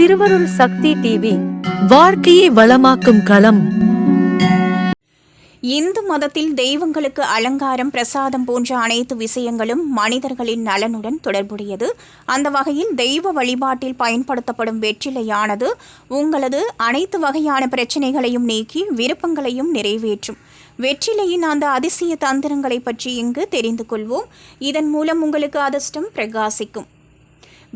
திருவருள் சக்தி டிவி வாழ்க்கையை வளமாக்கும் களம். இந்து மதத்தில் தெய்வங்களுக்கு அலங்காரம் பிரசாதம் போன்ற அனைத்து விஷயங்களும் மனிதர்களின் நலனுடன் தொடர்புடையது. அந்த வகையில் தெய்வ வழிபாட்டில் பயன்படுத்தப்படும் வெற்றிலையானது உங்களது அனைத்து வகையான பிரச்சனைகளையும் நீக்கி விருப்பங்களையும் நிறைவேற்றும். வெற்றிலையின் அந்த அதிசய தந்திரங்களை பற்றி இங்கு தெரிந்து கொள்வோம். இதன் மூலம் உங்களுக்கு அதிர்ஷ்டம் பிரகாசிக்கும்.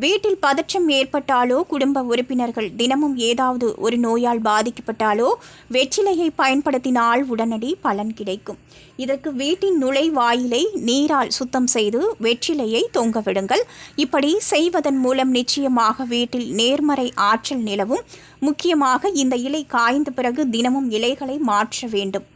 வீட்டில் பதற்றம் ஏற்பட்டாலோ குடும்ப உறுப்பினர்கள் தினமும் ஏதாவது ஒரு நோயால் பாதிக்கப்பட்டாலோ வெற்றிலையை பயன்படுத்தினால் உடனடி பலன் கிடைக்கும். இதற்கு வீட்டின் நுழைவாயிலை நீரால் சுத்தம் செய்து வெற்றிலையை தொங்கவிடுங்கள் இப்படி செய்வதன் மூலம் நிச்சயமாக வீட்டில் நேர்மறை ஆற்றல் நிலவும். முக்கியமாக இந்த இலை காய்ந்த பிறகு தினமும் இலைகளை மாற்ற வேண்டும்.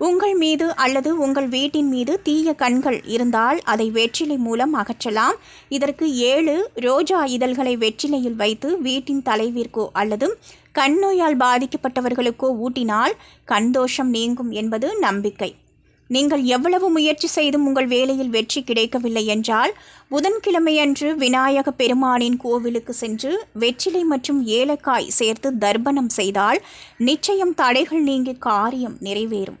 உங்கள் மீது அல்லது உங்கள் வீட்டின் மீது தீய கண்கள் இருந்தால் அதை வெற்றிலை மூலம் அகற்றலாம். இதற்கு ஏழு ரோஜா இதழ்களை வெற்றிலையில் வைத்து வீட்டின் தலைவிற்கோ அல்லது கண் நோயால் பாதிக்கப்பட்டவர்களுக்கோ ஊட்டினால் கண் தோஷம் நீங்கும் என்பது நம்பிக்கை. நீங்கள் எவ்வளவு முயற்சி செய்தும் உங்கள் வேலையில் வெற்றி கிடைக்கவில்லை என்றால் புதன்கிழமையன்று விநாயக பெருமானின் கோவிலுக்கு சென்று வெற்றிலை மற்றும் ஏலக்காய் சேர்த்து தர்ப்பணம் செய்தால் நிச்சயம் தடைகள் நீங்கி காரியம் நிறைவேறும்.